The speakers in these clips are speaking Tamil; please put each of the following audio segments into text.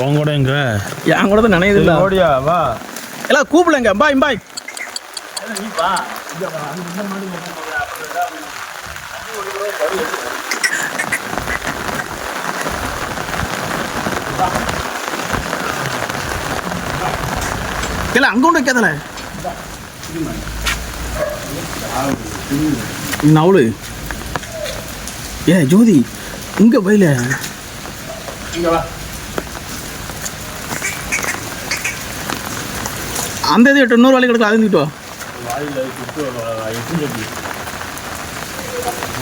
உன் கூட எங்க என் கூட தான் இல்லை. ஓடியா வா. எல்லாம் கூப்பிடுங்க பாய் பாய் இல்லை அங்கே கொண்டு வைக்காதல. நவுளு ஏ ஜோதி இங்கே பயில. இங்க வா. அந்த இது எட்டு இன்னொரு வேலை கிடக்கல அது இருந்துட்டு வா எப்படி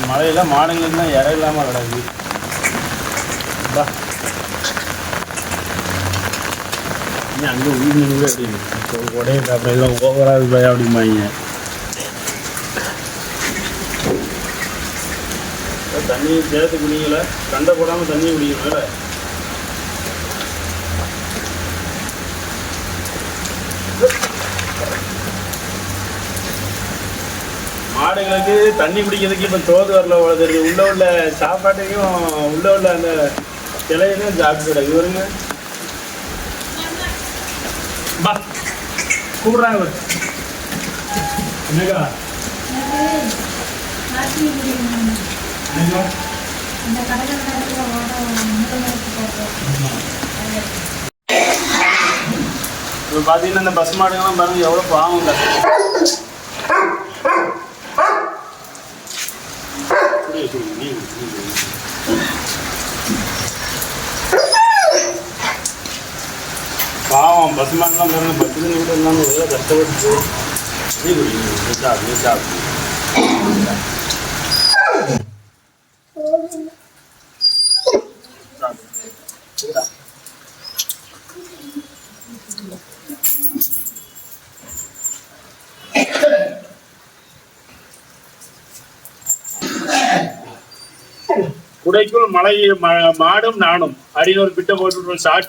மழையில மாடுங்களுக்கு தான் இல்லாமல் கிடையாது கிடக்கு. அங்கே உயிர் நின்று அப்படின்னு உடைய அப்புறம் எல்லாம் ஓவரா இருக்கு அப்படிம்பாங்க. தண்ணி சேர்த்து குடிக்கல சண்டை போடாமல் தண்ணி குடிக்கணும்ல மாடுகளுக்கு தண்ணி குடிக்கிறதுக்கு இப்போ தோது வரல வளர்ந்துருக்கு உள்ள உள்ள சாப்பாட்டையும் உள்ள உள்ள அந்த கிளையையும் சாப்பிட்டு இவருங்க? பா கூப்பிடுறாங்க இவரு. என்னக்கா? இப்போ பார்த்தீங்கன்னா இந்த பஸ் மாடுங்கெல்லாம் பாருங்க எவ்வளோ பாவம் கஷ்டம் குடி, குடி, நீ குடி, நீ குடி. பாவம் பஸ் மாடுலாம் பாருங்க பத்து நிமிடம் இல்லாமல் எவ்வளோ கஷ்டப்பட்டு நீ குடிக்கணும் நீ குடி. நீ சாப்பிடு குடைக்குள் மலை மாடும் நானும். அப்படின்னு ஒரு போட்டு சாட்சி.